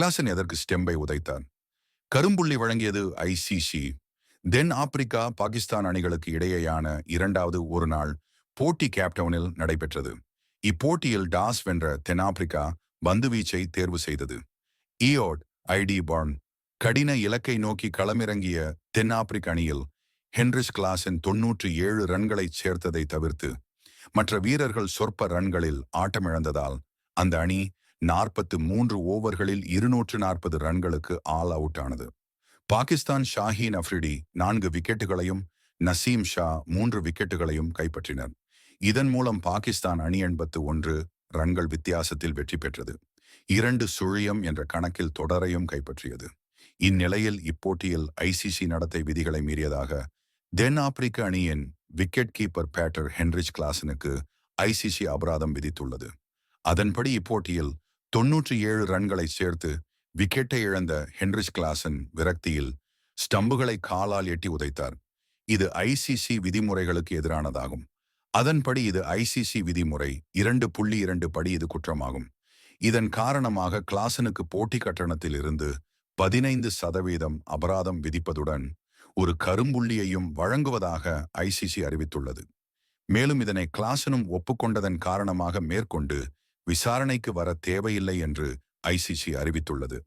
Klaasen எதற்கு ஸ்டெம்பை உதைத்தான்? கரும்புள்ளி வழங்கியது ICC தென் Africa Pakistan அணிகளுக்கு இடையேயான இரண்டாவது ஒரு நாள் போட்டி கேப்டவுனில் நடைபெற்றது. இப்போட்டியில் டாஸ் வென்ற தென்னாப்பிரிக்கா பந்துவீச்சை தேர்வு செய்தது. இயோட் ஐடி பார்ன் கடின இலக்கை நோக்கி களமிறங்கிய தென்னாப்பிரிக்க அணியில் ஹென்ரிஸ் கிளாஸின் தொன்னூற்றி ஏழு ரன்களை சேர்த்ததை தவிர்த்து மற்ற வீரர்கள் சொற்ப ரன்களில் ஆட்டமிழந்ததால் அந்த அணி நாற்பத்து மூன்று ஓவர்களில் இருநூற்று நாற்பது ரன்களுக்கு ஆல் அவுட் ஆனது. பாகிஸ்தான் ஷாஹீன் அஃப்ரிடி நான்கு விக்கெட்டுகளையும் நசீம் ஷா மூன்று விக்கெட்டுகளையும் கைப்பற்றினர். இதன் மூலம் பாகிஸ்தான் அணி எண்பத்து ஒன்று ரன்கள் வித்தியாசத்தில் வெற்றி பெற்றது. இரண்டு சுழியம் என்ற கணக்கில் தொடரையும் கைப்பற்றியது. இந்நிலையில் இப்போட்டியில் ஐசிசி நடத்தை விதிகளை மீறியதாக தென் ஆப்பிரிக்க அணியின் விக்கெட் கீப்பர் பேட்டர் ஹென்ரிச் கிளாசனுக்கு ஐசிசி அபராதம் விதித்துள்ளது. அதன்படி இப்போட்டியில் தொன்னூற்றி ஏழு ரன்களை சேர்த்து விக்கெட்டை இழந்த ஹென்ரிஸ் கிளாசன் விரக்தியில் ஸ்டம்புகளை காலால் எட்டி உதைத்தார். இது ஐசிசி விதிமுறைகளுக்கு எதிரானதாகும். அதன்படி இது ஐசிசி விதிமுறை இரண்டு புள்ளி இரண்டு படி இது குற்றமாகும். இதன் காரணமாக கிளாசனுக்கு போட்டி கட்டணத்தில் இருந்து பதினைந்து சதவீதம் அபராதம் விதிப்பதுடன் ஒரு கரும்புள்ளியையும் வழங்குவதாக ஐசிசி அறிவித்துள்ளது. மேலும் இதனை கிளாசனும் ஒப்புக்கொண்டதன் காரணமாக மேற்கொண்டு விசாரணைக்கு வர தேவையில்லை என்று ஐசிசி அறிவித்துள்ளது.